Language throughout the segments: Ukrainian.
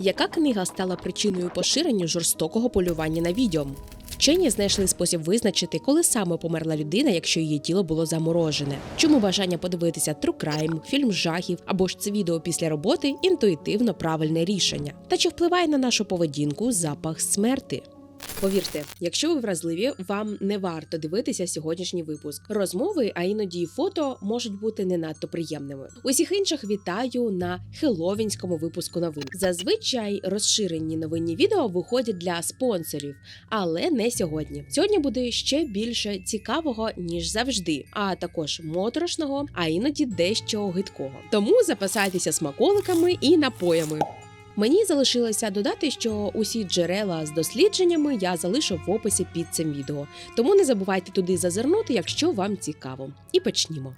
Яка книга стала причиною поширення жорстокого полювання на відьом? Вчені знайшли спосіб визначити, коли саме померла людина, якщо її тіло було заморожене. Чому бажання подивитися Crime, фільм жахів або ж це відео після роботи інтуїтивно правильне рішення? Та чи впливає на нашу поведінку запах смерти? Повірте, якщо ви вразливі, вам не варто дивитися сьогоднішній випуск. Розмови, а іноді й фото можуть бути не надто приємними. Усіх інших вітаю на хеловінському випуску новин. Зазвичай розширені новинні відео виходять для спонсорів, але не сьогодні. Сьогодні буде ще більше цікавого ніж завжди, а також моторошного, а іноді дещо гидкого. Тому запасайтеся смаколиками і напоями. Мені залишилося додати, що усі джерела з дослідженнями я залишу в описі під цим відео. Тому не забувайте туди зазирнути, якщо вам цікаво. І почнімо.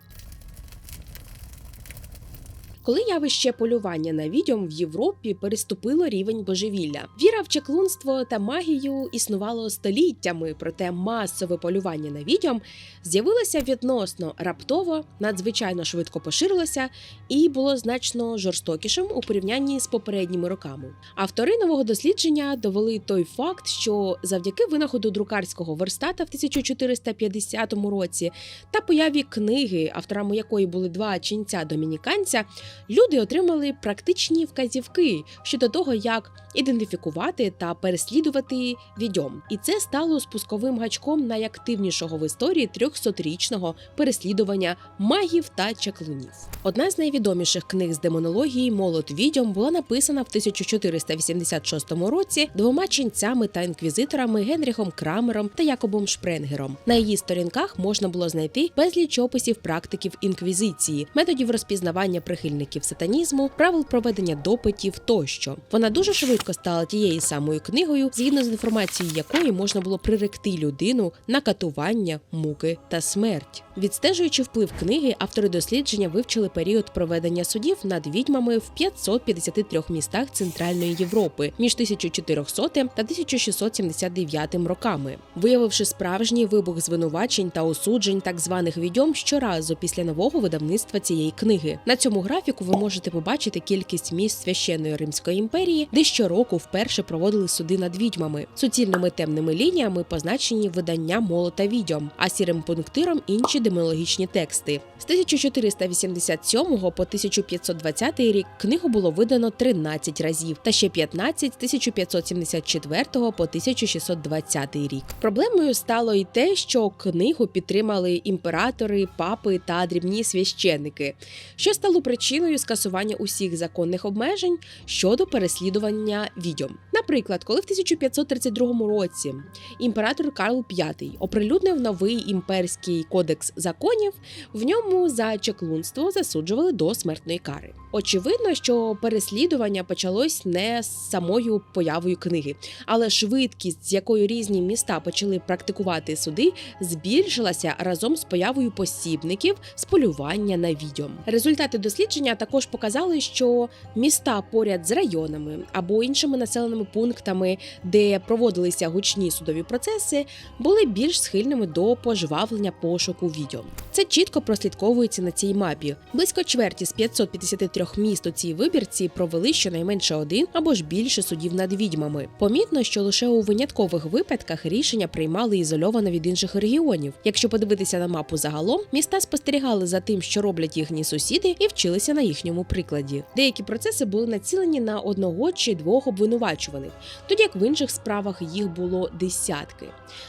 Коли явище полювання на відьом в Європі переступило рівень божевілля, віра в чаклунство та магію існувало століттями, проте масове полювання на відьом з'явилося відносно раптово, надзвичайно швидко поширилося і було значно жорстокішим у порівнянні з попередніми роками. Автори нового дослідження довели той факт, що завдяки винаходу друкарського верстата в 1450 році та появі книги, авторами якої були два ченця домініканця, люди отримали практичні вказівки щодо того, як ідентифікувати та переслідувати відьом. І це стало спусковим гачком найактивнішого в історії 300-річного переслідування магів та чаклунів. Одна з найвідоміших книг з демонології Молот відьом була написана в 1486 році двома ченцями та інквізиторами Генріхом Крамером та Якобом Шпренгером. На її сторінках можна було знайти безліч описів практиків інквізиції, методів розпізнавання прихильників сатанізму, правил проведення допитів тощо. Вона дуже швидко стала тією самою книгою, згідно з інформацією якої можна було приректи людину на катування, муки та смерть. Відстежуючи вплив книги, автори дослідження вивчили період проведення судів над відьмами в 553 містах Центральної Європи між 1400 та 1679 роками, виявивши справжній вибух звинувачень та осуджень так званих відьом щоразу після нового видавництва цієї книги. На цьому графіку ви можете побачити кількість місць священної Римської імперії, де щороку вперше проводили суди над відьмами. Суцільними темними лініями позначені видання молота відьом, а сірим пунктиром інші демонологічні тексти. З 1487 по 1520 рік книгу було видано 13 разів, та ще 15 з 1574 по 1620 рік. Проблемою стало і те, що книгу підтримали імператори, папи та дрібні священники, що стало причиною скасування усіх законних обмежень щодо переслідування відьом. Наприклад, коли в 1532 році імператор Карл V оприлюднив новий імперський кодекс законів, в ньому за чеклунство засуджували до смертної кари. Очевидно, що переслідування почалось не з самою появою книги, але швидкість, з якою різні міста почали практикувати суди, збільшилася разом з появою посібників з полювання на відьом. Результати дослідження також показали, що міста поряд з районами або іншими населеними пунктами, де проводилися гучні судові процеси, були більш схильними до пожвавлення пошуку відьом. Це чітко прослідковується на цій мапі. Близько чверті з 553 міст у цій вибірці провели щонайменше один або ж більше судів над відьмами. Помітно, що лише у виняткових випадках рішення приймали ізольовано від інших регіонів. Якщо подивитися на мапу загалом, міста спостерігали за тим, що роблять їхні сусіди, і вчилися на їхньому прикладі. Деякі процеси були націлені на одного чи двох обвинувачуваних, тоді як в інших справах їх було десятки.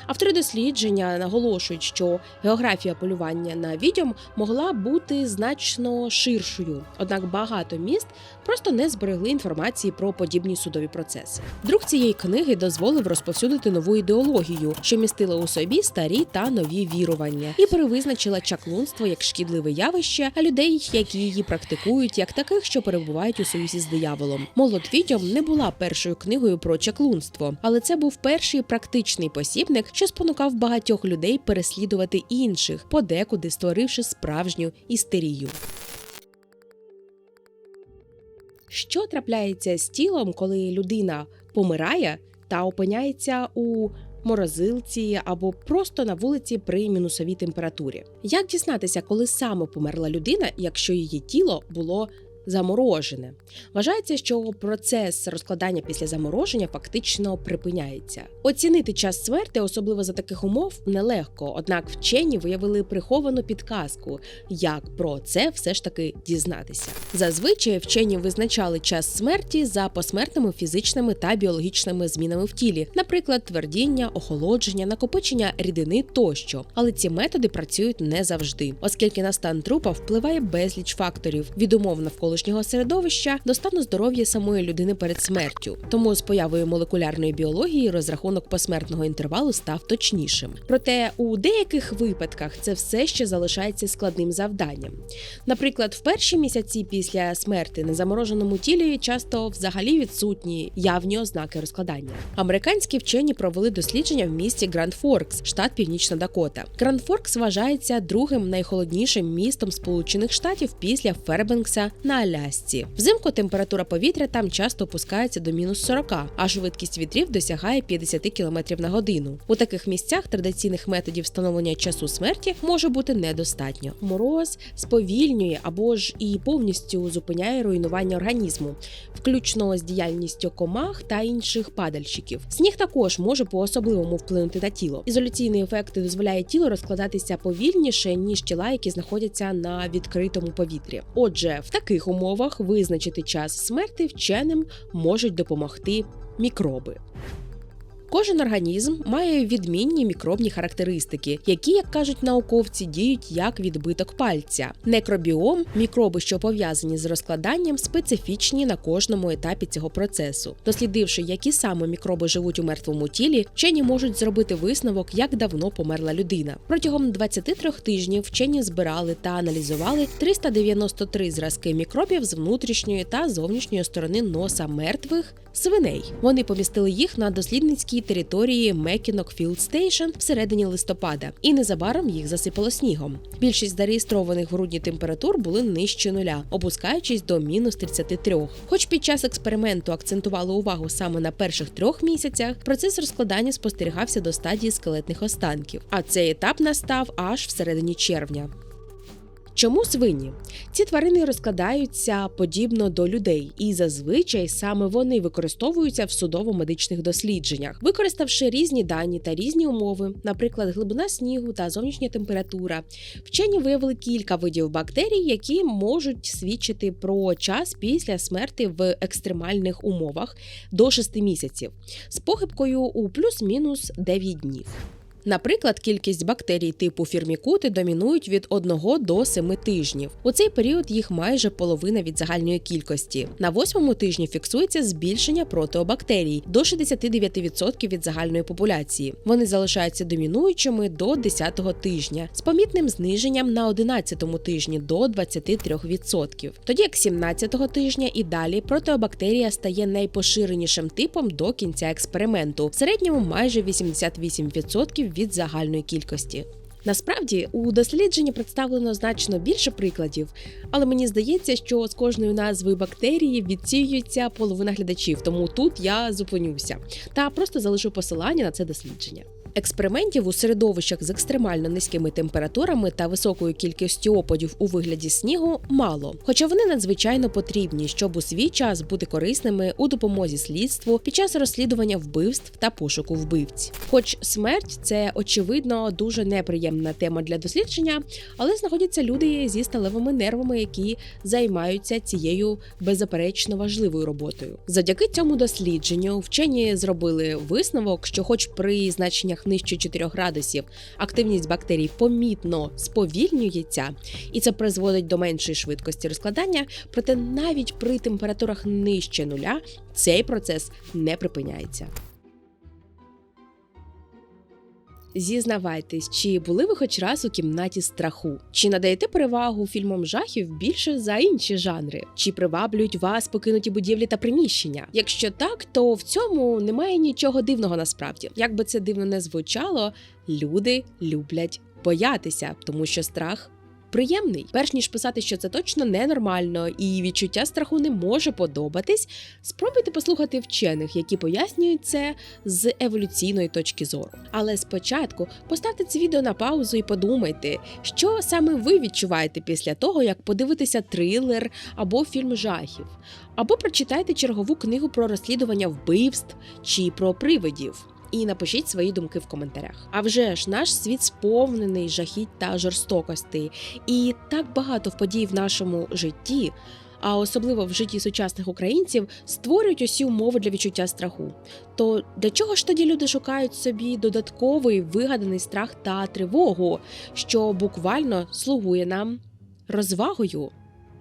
Автори дослідження наголошують, що географія полювання на відьом могла бути значно ширшою, однак багато міст просто не зберегли інформації про подібні судові процеси. Друк цієї книги дозволив розповсюдити нову ідеологію, що містила у собі старі та нові вірування, і перевизначила чаклунство як шкідливе явище, а людей, які її практикують, як таких, що перебувають у союзі з дияволом. Молот відьом не була першою книгою про чаклунство, але це був перший практичний посібник, що спонукав багатьох людей переслідувати інших, подекуди створивши справжню істерію. Що трапляється з тілом, коли людина помирає та опиняється у морозилці або просто на вулиці при мінусовій температурі? Як дізнатися, коли саме померла людина, якщо її тіло було заморожене. Вважається, що процес розкладання після замороження фактично припиняється. Оцінити час смерти, особливо за таких умов, нелегко. Однак вчені виявили приховану підказку, як про це все ж таки дізнатися. Зазвичай вчені визначали час смерті за посмертними фізичними та біологічними змінами в тілі, наприклад, твердіння, охолодження, накопичення рідини тощо. Але ці методи працюють не завжди, оскільки на стан трупа впливає безліч факторів від умов навколишнього середовища до стану здоров'я самої людини перед смертю. Тому з появою молекулярної біології розрахунок посмертного інтервалу став точнішим. Проте у деяких випадках це все ще залишається складним завданням. Наприклад, в перші місяці після смерти на замороженому тілі часто взагалі відсутні явні ознаки розкладання. Американські вчені провели дослідження в місті Гранд Форкс, штат Північна Дакота. Гранд Форкс вважається другим найхолоднішим містом Сполучених Штатів після Фербенкса на Алясці. Взимку температура повітря там часто опускається до мінус 40, а швидкість вітрів досягає 50 км на годину. У таких місцях традиційних методів встановлення часу смерті може бути недостатньо. Мороз сповільнює або ж і повністю зупиняє руйнування організму, включно з діяльністю комах та інших падальщиків. Сніг також може по особливому вплинути на тіло. Ізоляційний ефект дозволяє тілу розкладатися повільніше ніж тіла, які знаходяться на відкритому повітрі. Отже, в таких умовах визначити час смерти вченим можуть допомогти мікроби. Кожен організм має відмінні мікробні характеристики, які, як кажуть науковці, діють як відбиток пальця. Некробіом мікроби, що пов'язані з розкладанням, специфічні на кожному етапі цього процесу. Дослідивши, які саме мікроби живуть у мертвому тілі, вчені можуть зробити висновок, як давно померла людина. Протягом 23 тижнів вчені збирали та аналізували 393 зразки мікробів з внутрішньої та зовнішньої сторони носа мертвих свиней. Вони помістили їх на дослідницькій території Мекінок Філд Стейшн всередині листопада, і незабаром їх засипало снігом. Більшість зареєстрованих в грудні температур були нижче нуля, опускаючись до мінус 33. Хоч під час експерименту акцентували увагу саме на перших трьох місяцях, процес розкладання спостерігався до стадії скелетних останків. А цей етап настав аж всередині червня. Чому свині? Ці тварини розкладаються подібно до людей, і зазвичай саме вони використовуються в судово-медичних дослідженнях, використавши різні дані та різні умови, наприклад, глибина снігу та зовнішня температура. Вчені виявили кілька видів бактерій, які можуть свідчити про час після смерті в екстремальних умовах до 6 місяців з похибкою у плюс-мінус 9 днів. Наприклад, кількість бактерій типу фірмікути домінують від 1 до 7 тижнів. У цей період їх майже половина від загальної кількості. На восьмому тижні фіксується збільшення протеобактерій до 69% від загальної популяції. Вони залишаються домінуючими до 10-го тижня з помітним зниженням на 11-му тижні до 23%. Тоді як 17-го тижня і далі протеобактерія стає найпоширенішим типом до кінця експерименту. В середньому майже 88% від загальної кількості. Насправді у дослідженні представлено значно більше прикладів, але мені здається, що з кожною назвою бактерії відсіюється половина глядачів, тому тут я зупинюся та просто залишу посилання на це дослідження. Експериментів у середовищах з екстремально низькими температурами та високою кількістю опадів у вигляді снігу мало, хоча вони надзвичайно потрібні, щоб у свій час бути корисними у допомозі слідству під час розслідування вбивств та пошуку вбивць. Хоч смерть це очевидно дуже неприємна тема для дослідження, але знаходяться люди зі сталевими нервами, які займаються цією беззаперечно важливою роботою. Завдяки цьому дослідженню вчені зробили висновок, що, хоч при значеннях нижче 4 градусів, активність бактерій помітно сповільнюється, і це призводить до меншої швидкості розкладання. Проте навіть при температурах нижче нуля цей процес не припиняється. Зізнавайтесь, чи були ви хоч раз у кімнаті страху? Чи надаєте перевагу фільмам жахів більше за інші жанри? Чи приваблюють вас покинуті будівлі та приміщення? Якщо так, то в цьому немає нічого дивного насправді. Як би це дивно не звучало, люди люблять боятися, тому що страх приємний. Перш ніж писати, що це точно ненормально і відчуття страху не може подобатись. Спробуйте послухати вчених, які пояснюють це з еволюційної точки зору. Але спочатку поставте це відео на паузу і подумайте, що саме ви відчуваєте після того, як подивитеся трилер або фільм жахів, або прочитайте чергову книгу про розслідування вбивств чи про привидів. І напишіть свої думки в коментарях. А вже ж наш світ сповнений жахіть та жорстокостей, і так багато в подій в нашому житті, а особливо в житті сучасних українців, створюють усі умови для відчуття страху. То для чого ж тоді люди шукають собі додатковий вигаданий страх та тривогу, що буквально слугує нам розвагою?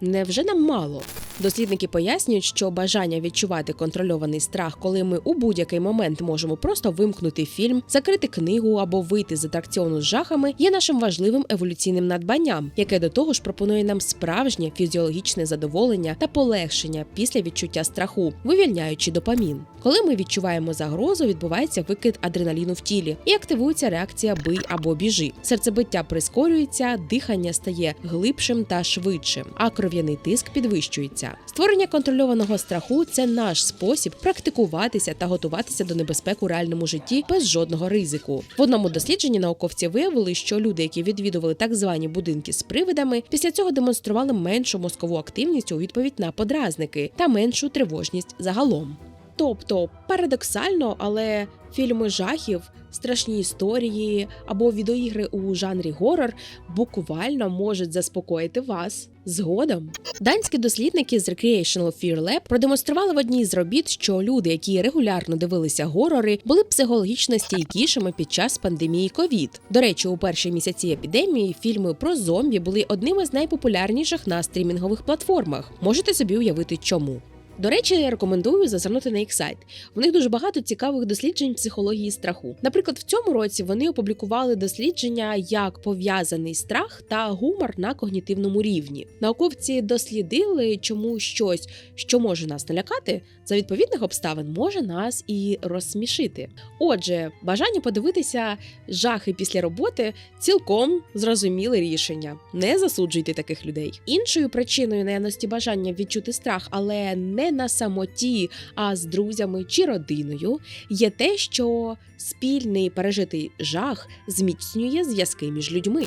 Невже нам мало? Дослідники пояснюють, що бажання відчувати контрольований страх, коли ми у будь-який момент можемо просто вимкнути фільм, закрити книгу або вийти з атракціону з жахами, є нашим важливим еволюційним надбанням, яке до того ж пропонує нам справжнє фізіологічне задоволення та полегшення після відчуття страху, вивільняючи допамін. Коли ми відчуваємо загрозу, відбувається викид адреналіну в тілі і активується реакція бий або біжи. Серцебиття прискорюється, дихання стає глибшим та швидшим, а кров'яний тиск підвищується. Створення контрольованого страху це наш спосіб практикуватися та готуватися до небезпек у реальному житті без жодного ризику. В одному дослідженні науковці виявили, що люди, які відвідували так звані будинки з привидами, після цього демонстрували меншу мозкову активність у відповідь на подразники та меншу тривожність загалом. Тобто парадоксально, але фільми жахів, страшні історії або відеоігри у жанрі горор буквально можуть заспокоїти вас згодом. Данські дослідники з Recreational Fear Lab продемонстрували в одній з робіт, що люди, які регулярно дивилися горори, були психологічно стійкішими під час пандемії ковід. До речі, у перші місяці епідемії фільми про зомбі були одними з найпопулярніших на стрімінгових платформах. Можете собі уявити, чому. До речі, я рекомендую зазирнути на їх сайт. В них дуже багато цікавих досліджень психології страху. Наприклад, в цьому році вони опублікували дослідження, як пов'язаний страх та гумор на когнітивному рівні. Науковці дослідили, чому щось, що може нас налякати, за відповідних обставин може нас і розсмішити. Отже, бажання подивитися жахи після роботи цілком зрозуміле рішення. Не засуджуйте таких людей. Іншою причиною наявності бажання відчути страх, але не на самоті, а з друзями чи родиною, є те, що спільний пережитий жах зміцнює зв'язки між людьми.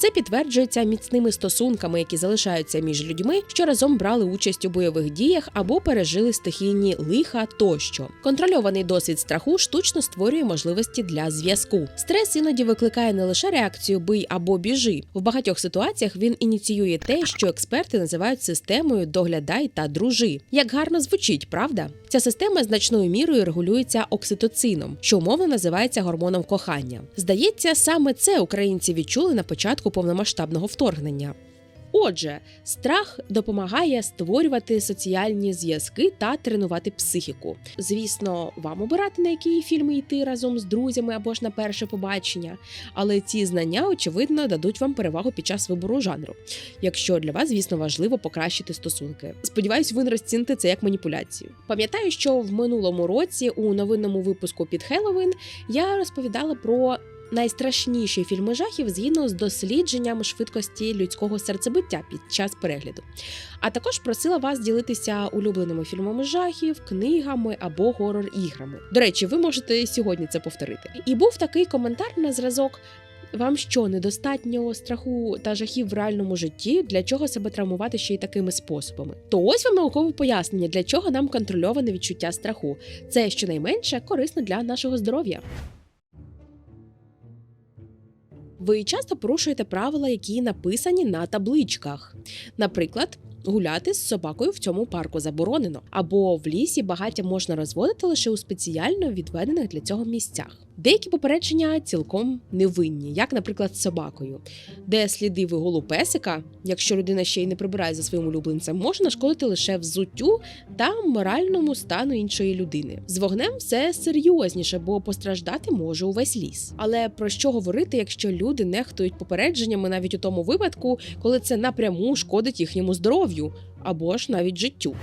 Це підтверджується міцними стосунками, які залишаються між людьми, що разом брали участь у бойових діях або пережили стихійні лиха тощо. Контрольований досвід страху штучно створює можливості для зв'язку. Стрес іноді викликає не лише реакцію бий або біжи. В багатьох ситуаціях він ініціює те, що експерти називають системою доглядай та дружи. Як гарно звучить, правда? Ця система значною мірою регулюється окситоцином, що умовно називається гормоном кохання. Здається, саме це українці відчули на початку повномасштабного вторгнення. Отже, страх допомагає створювати соціальні зв'язки та тренувати психіку. Звісно, вам обирати на які фільми йти разом з друзями або ж на перше побачення, але ці знання, очевидно, дадуть вам перевагу під час вибору жанру, якщо для вас, звісно, важливо покращити стосунки. Сподіваюсь, ви не розціните це як маніпуляцію. Пам'ятаю, що в минулому році у новинному випуску під Хеллоуін я розповідала про найстрашніші фільми жахів згідно з дослідженням швидкості людського серцебиття під час перегляду. А також просила вас ділитися улюбленими фільмами жахів, книгами або горор-іграми. До речі, ви можете сьогодні це повторити. І був такий коментар на зразок. Вам що недостатньо страху та жахів в реальному житті, для чого себе травмувати ще й такими способами? То ось вам наукове пояснення, для чого нам контрольоване відчуття страху. Це щонайменше корисно для нашого здоров'я. Ви часто порушуєте правила, які написані на табличках. Наприклад, гуляти з собакою в цьому парку заборонено, або в лісі багаття можна розводити лише у спеціально відведених для цього місцях. Деякі попередження цілком невинні, як, наприклад, з собакою, де сліди вигулу песика, якщо людина ще й не прибирає за своїм улюбленцем, може нашкодити лише взуттю та моральному стану іншої людини. З вогнем все серйозніше, бо постраждати може увесь ліс. Але про що говорити, якщо люди нехтують попередженнями навіть у тому випадку, коли це напряму шкодить їхньому здоров'ю або ж навіть життю?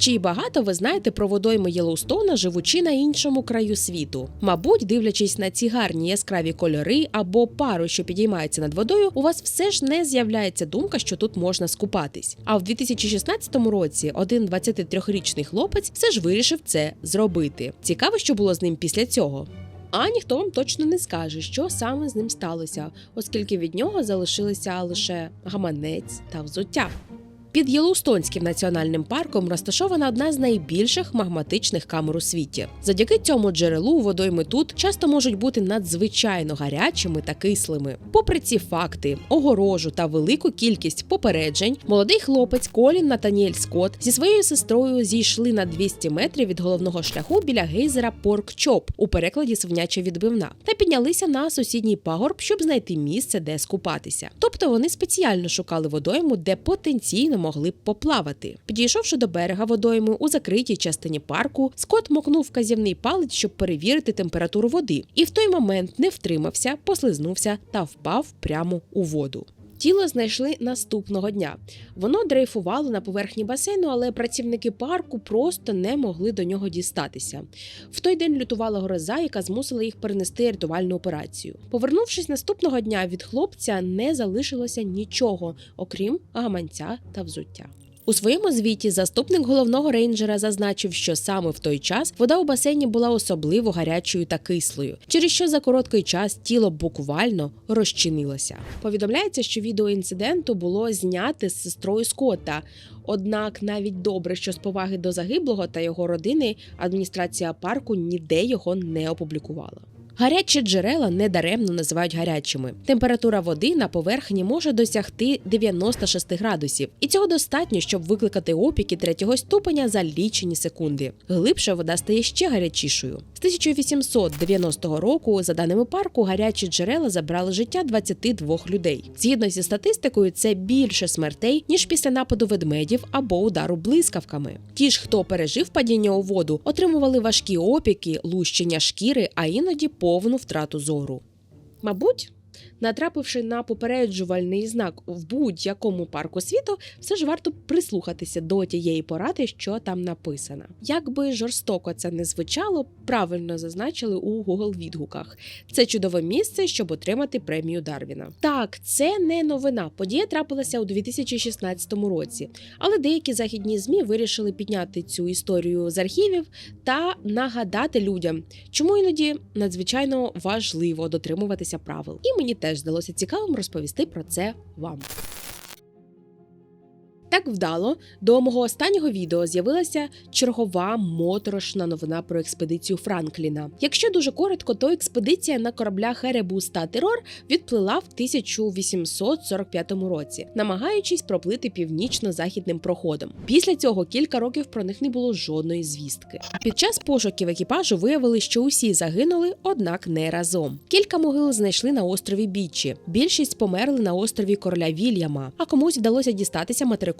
Чи багато ви знаєте про водойми Єлоустона, живучи на іншому краю світу? Мабуть, дивлячись на ці гарні яскраві кольори або пару, що підіймається над водою, у вас все ж не з'являється думка, що тут можна скупатись. А в 2016 році один 23-річний хлопець все ж вирішив це зробити. Цікаво, що було з ним після цього. А ніхто вам точно не скаже, що саме з ним сталося, оскільки від нього залишилися лише гаманець та взуття. Під Єлоустонським національним парком розташована одна з найбільших магматичних камер у світі. Завдяки цьому джерелу водойми тут часто можуть бути надзвичайно гарячими та кислими. Попри ці факти, огорожу та велику кількість попереджень, молодий хлопець Колін Натаніель Скотт зі своєю сестрою зійшли на 200 метрів від головного шляху біля гейзера Порк Чоп у перекладі свиняча відбивна та піднялися на сусідній пагорб, щоб знайти місце, де скупатися. Тобто вони спеціально шукали водойму, де потенційно могли б поплавати. Підійшовши до берега водойми у закритій частині парку, Скот мокнув вказівний палець, щоб перевірити температуру води, і в той момент не втримався, послизнувся та впав прямо у воду. Тіло знайшли наступного дня. Воно дрейфувало на поверхні басейну, але працівники парку просто не могли до нього дістатися. В той день лютувала гроза, яка змусила їх перенести рятувальну операцію. Повернувшись наступного дня, від хлопця не залишилося нічого, окрім гаманця та взуття. У своєму звіті заступник головного рейнджера зазначив, що саме в той час вода у басейні була особливо гарячою та кислою, через що за короткий час тіло буквально розчинилося. Повідомляється, що відео інциденту було зняте з сестрою Скотта. Однак навіть добре, що з поваги до загиблого та його родини адміністрація парку ніде його не опублікувала. Гарячі джерела недаремно називають гарячими. Температура води на поверхні може досягти 96 градусів, і цього достатньо, щоб викликати опіки третього ступеня за лічені секунди. Глибше вода стає ще гарячішою. З 1890 року, за даними парку, гарячі джерела забрали життя 22 людей. Згідно зі статистикою, це більше смертей ніж після нападу ведмедів або удару блискавками. Ті ж, хто пережив падіння у воду, отримували важкі опіки, лущення шкіри, а іноді повну втрату зору. Мабуть, натрапивши на попереджувальний знак в будь-якому парку світу, все ж варто прислухатися до тієї поради, що там написано. Як би жорстоко це не звучало, правильно зазначили у Google відгуках. Це чудове місце, щоб отримати премію Дарвіна. Так, це не новина. Подія трапилася у 2016 році, але деякі західні змі вирішили підняти цю історію з архівів та нагадати людям, чому іноді надзвичайно важливо дотримуватися правил. І мені теж здалося цікавим розповісти про це вам. Так вдало до мого останнього відео з'явилася чергова моторошна новина про експедицію Франкліна. Якщо дуже коротко, то експедиція на кораблях Еребус та Терор відплила в 1845 році, намагаючись проплити північно-західним проходом. Після цього кілька років про них не було жодної звістки. Під час пошуків екіпажу виявили, що усі загинули, однак не разом. Кілька могил знайшли на острові Бічі. Більшість померли на острові короля Вільяма, а комусь вдалося дістатися материкової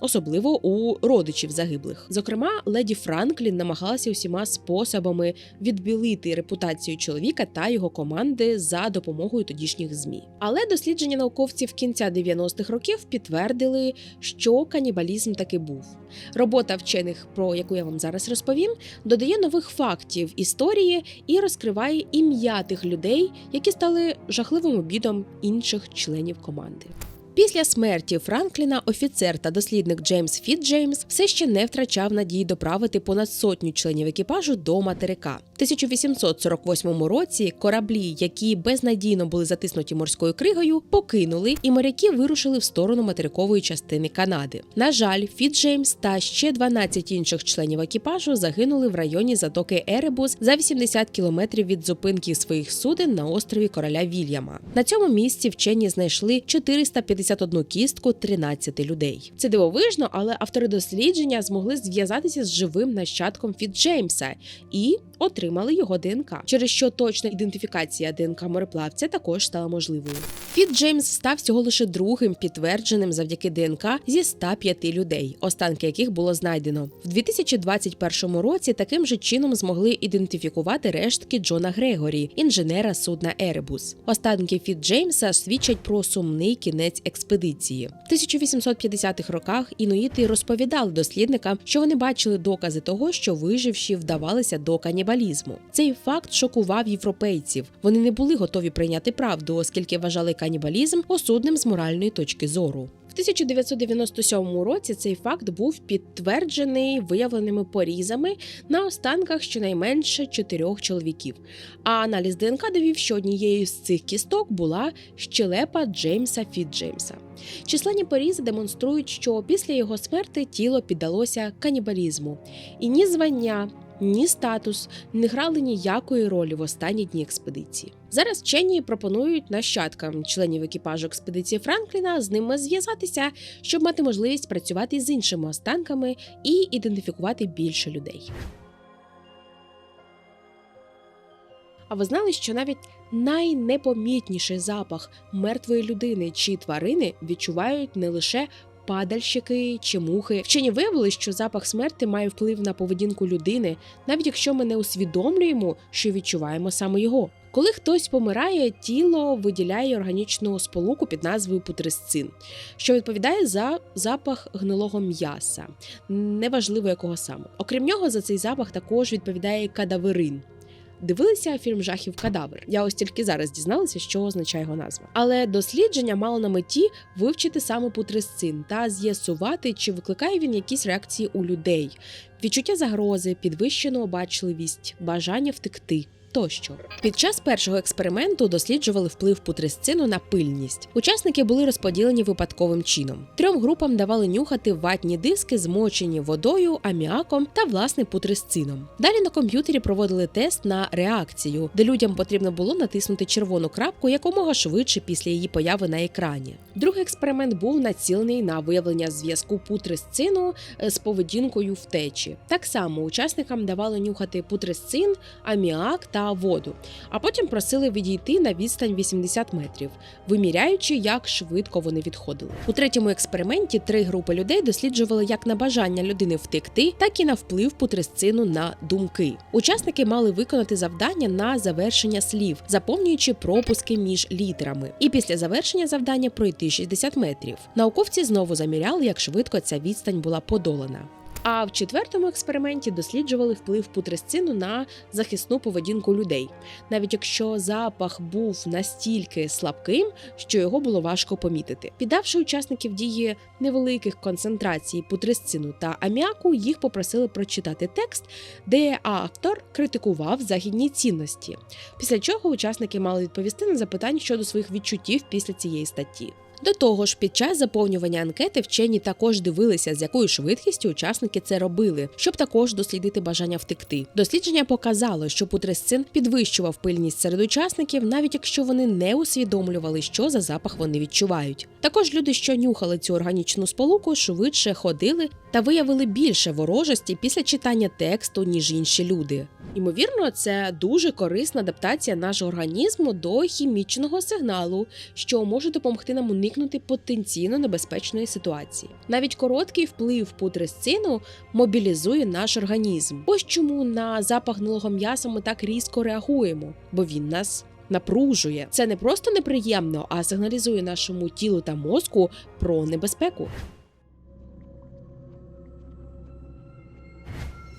Особливо у родичів загиблих. Зокрема, леді Франклін намагалася усіма способами відбілити репутацію чоловіка та його команди за допомогою тодішніх змі. Але дослідження науковців кінця 90-х років підтвердили, що канібалізм таки був. Робота вчених, про яку я вам зараз розповім, додає нових фактів історії і розкриває ім'я тих людей, які стали жахливим обідом інших членів команди. Після смерті Франкліна офіцер та дослідник Джеймс Фітджеймс все ще не втрачав надії доправити понад сотню членів екіпажу до материка. В 1848 році кораблі, які безнадійно були затиснуті морською кригою, покинули, і моряки вирушили в сторону материкової частини Канади. На жаль, Фітджеймс та ще 12 інших членів екіпажу загинули в районі затоки Еребус за 80 кілометрів від зупинки своїх суден на острові короля Вільяма. На цьому місці вчені знайшли 450 81 кістку 13 людей. Це дивовижно, але автори дослідження змогли зв'язатися з живим нащадком Фіт Джеймса і отримали його ДНК, через що точна ідентифікація ДНК мореплавця також стала можливою. Фіт Джеймс став всього лише другим підтвердженим завдяки ДНК зі 105 людей, останки яких було знайдено. В 2021 році таким же чином змогли ідентифікувати рештки Джона Грегорі, інженера судна Еребус. Останки Фіт Джеймса свідчать про сумний кінець експедиції. В 1850-х роках інуїти розповідали дослідникам, що вони бачили докази того, що виживші вдавалися до канібалізму. Цей факт шокував європейців. Вони не були готові прийняти правду, оскільки вважали канібалізм осудним з моральної точки зору. В 1997 році цей факт був підтверджений виявленими порізами на останках щонайменше чотирьох чоловіків. А аналіз ДНК довів, що однією з цих кісток була щелепа Джеймса Фітджеймса. Численні порізи демонструють, що після його смерти тіло піддалося канібалізму, і ні звання, ні статус не грали ніякої ролі в останні дні експедиції. Зараз вчені пропонують нащадкам членів екіпажу експедиції Франкліна з ними зв'язатися, щоб мати можливість працювати з іншими останками і ідентифікувати більше людей. А ви знали, що навіть найнепомітніший запах мертвої людини чи тварини відчувають не лише падальщики чи мухи. Вчені виявили, що запах смерти має вплив на поведінку людини, навіть якщо ми не усвідомлюємо, що відчуваємо саме його. Коли хтось помирає, тіло виділяє органічну сполуку під назвою путрисцин, що відповідає за запах гнилого м'яса, неважливо якого саме. Окрім нього, за цей запах також відповідає кадаверин. Дивилися фільм жахів Кадавр. Я ось тільки зараз дізналася, що означає його назва. Але дослідження мало на меті вивчити саме путресцин та з'ясувати, чи викликає він якісь реакції у людей, відчуття загрози, підвищену обачливість, бажання втекти. Тощо під час першого експерименту досліджували вплив путрисцину на пильність. Учасники були розподілені випадковим чином. Трьом групам давали нюхати ватні диски, змочені водою, аміаком та власне путрисцином. Далі на комп'ютері проводили тест на реакцію, де людям потрібно було натиснути червону крапку якомога швидше після її появи на екрані. Другий експеримент був націлений на виявлення зв'язку путрисцину з поведінкою втечі. Так само учасникам давали нюхати путрисцин, аміак та воду, а потім просили відійти на відстань 80 метрів, виміряючи, як швидко вони відходили. У третьому експерименті три групи людей досліджували як на бажання людини втекти, так і на вплив путрисцину на думки. Учасники мали виконати завдання на завершення слів, заповнюючи пропуски між літерами, і після завершення завдання пройти 60 метрів. Науковці знову заміряли, як швидко ця відстань була подолана. А в четвертому експерименті досліджували вплив путрисцину на захисну поведінку людей, навіть якщо запах був настільки слабким, що його було важко помітити. Піддавши учасників дії невеликих концентрацій путрисцину та аміаку, їх попросили прочитати текст, де автор критикував західні цінності. Після чого учасники мали відповісти на запитання щодо своїх відчуттів після цієї статті. До того ж, під час заповнювання анкети вчені також дивилися, з якою швидкістю учасники це робили, щоб також дослідити бажання втекти. Дослідження показало, що путресцин підвищував пильність серед учасників, навіть якщо вони не усвідомлювали, що за запах вони відчувають. Також люди, що нюхали цю органічну сполуку, швидше ходили та виявили більше ворожості після читання тексту, ніж інші люди. Ймовірно, це дуже корисна адаптація нашого організму до хімічного сигналу, що може допомогти нам уникнути потенційно небезпечної ситуації. Навіть короткий вплив путресцину мобілізує наш організм. Ось чому на запах гнилого м'яса ми так різко реагуємо, бо він нас. Напружує це не просто неприємно, а сигналізує нашому тілу та мозку про небезпеку.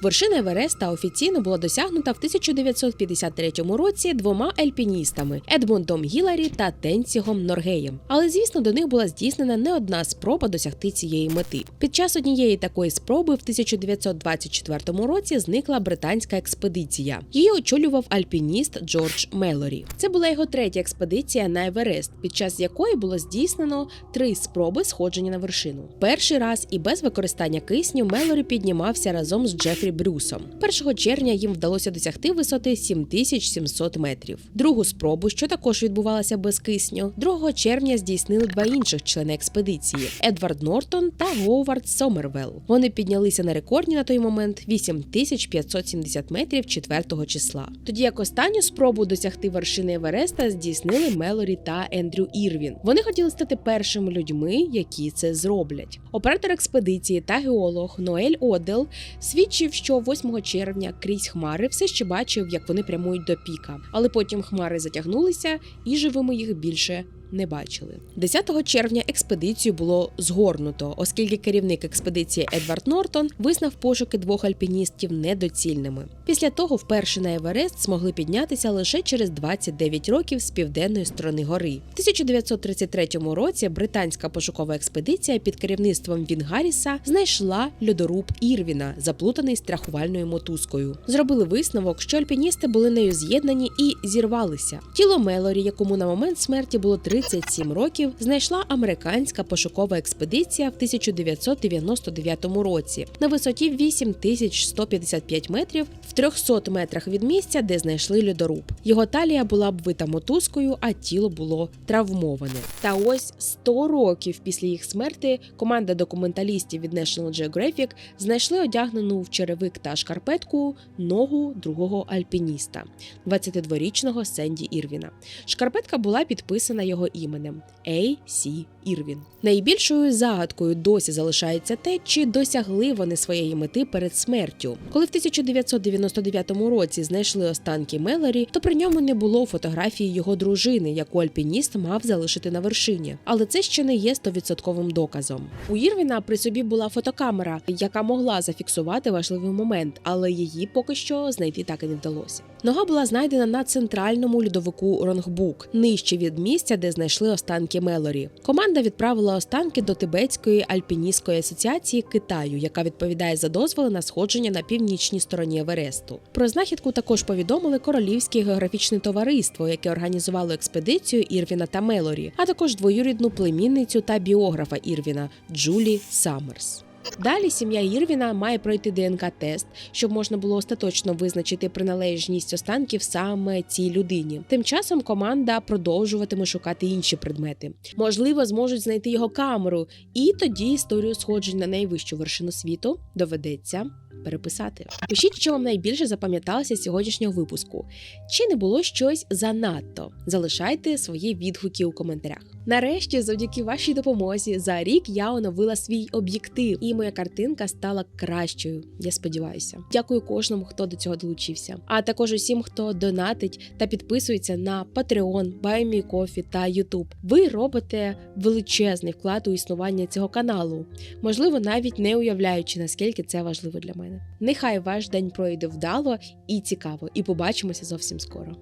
Вершина Евереста офіційно була досягнута в 1953 році двома альпіністами Едмундом Гіларі та Тенсігом Норгеєм. Але звісно, до них була здійснена не одна спроба досягти цієї мети. Під час однієї такої спроби в 1924 році зникла британська експедиція. Її очолював альпініст Джордж Мелорі. Це була його третя експедиція на Еверест, під час якої було здійснено три спроби сходження на вершину. Перший раз і без використання кисню Мелорі піднімався разом з Джефрі Джефрі Брюсом. 1 червня їм вдалося досягти висоти 7700 метрів. Другу спробу, що також відбувалася без кисню, 2 червня здійснили два інших члени експедиції Едвард Нортон та Говард Сомервелл. Вони піднялися на рекордні на той момент 8570 метрів 4 числа. Тоді як останню спробу досягти вершини Евереста здійснили Мелорі та Ендрю Ірвін. Вони хотіли стати першими людьми, які це зроблять. Оператор експедиції та геолог Ноель Одел свідчив, що 8 червня крізь хмари все ще бачив, як вони прямують до піка, але потім хмари затягнулися і живими їх більше. Не бачили 10 червня експедицію було згорнуто, оскільки керівник експедиції Едвард Нортон визнав пошуки двох альпіністів недоцільними. Після того вперше на Еверест змогли піднятися лише через 29 років з південної сторони гори. В 1933 році британська пошукова експедиція під керівництвом Він Гарріса знайшла льодоруб Ірвіна, заплутаний страхувальною мотузкою. Зробили висновок, що альпіністи були нею з'єднані і зірвалися. Тіло Мелорі, якому на момент смерті було 37 років, знайшла американська пошукова експедиція в 1999 році на висоті 8155 метрів в 300 метрах від місця, де знайшли льодоруб. Його талія була обвита мотузкою, а тіло було травмоване. Та ось 100 років після їх смерти команда документалістів від National Geographic знайшли одягнену в черевик та шкарпетку ногу другого альпініста, 22-річного Сенді Ірвіна. Шкарпетка була підписана його іменем Ей Сі Ірвін. Найбільшою загадкою досі залишається те, чи досягли вони своєї мети перед смертю. Коли в 1999 році знайшли останки Мелорі, то при ньому не було фотографії його дружини, яку альпініст мав залишити на вершині. Але це ще не є стовідсотковим доказом. У Ірвіна при собі була фотокамера, яка могла зафіксувати важливий момент, але її поки що знайти так і не вдалося. Нога була знайдена на центральному льодовику Ронгбук, нижче від місця, де знайшли останки Мелорі. Команда відправила останки до Тибетської альпіністської асоціації Китаю, яка відповідає за дозволи на сходження на північній стороні Евересту. Про знахідку також повідомили Королівське географічне товариство, яке організувало експедицію Ірвіна та Мелорі, а також двоюрідну племінницю та біографа Ірвіна Джулі Саммерс. Далі сім'я Ірвіна має пройти ДНК-тест, щоб можна було остаточно визначити приналежність останків саме цій людині. Тим часом команда продовжуватиме шукати інші предмети. Можливо, зможуть знайти його камеру, і тоді історію сходжень на найвищу вершину світу доведеться переписати. Пишіть, що вам найбільше запам'яталося з сьогоднішнього випуску. Чи не було щось занадто? Залишайте свої відгуки у коментарях. Нарешті, завдяки вашій допомозі, за рік я оновила свій об'єктив, і моя картинка стала кращою. Я сподіваюся. Дякую кожному, хто до цього долучився. А також усім, хто донатить та підписується на Patreon, BuyMeCoffee та YouTube. Ви робите величезний вклад у існування цього каналу, можливо, навіть не уявляючи, наскільки це важливо для мене. Нехай ваш день пройде вдало і цікаво, і побачимося зовсім скоро.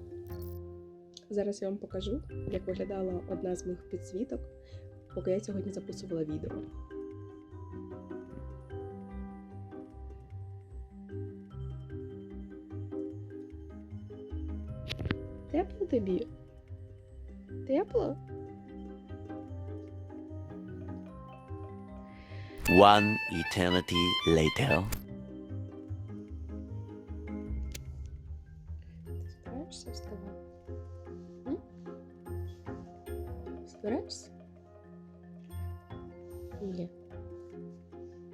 Зараз я вам покажу, як виглядала одна з моїх підсвіток, поки я сьогодні записувала відео. Тепло тобі? Тепло? One eternity later. Збираєшся? Ні.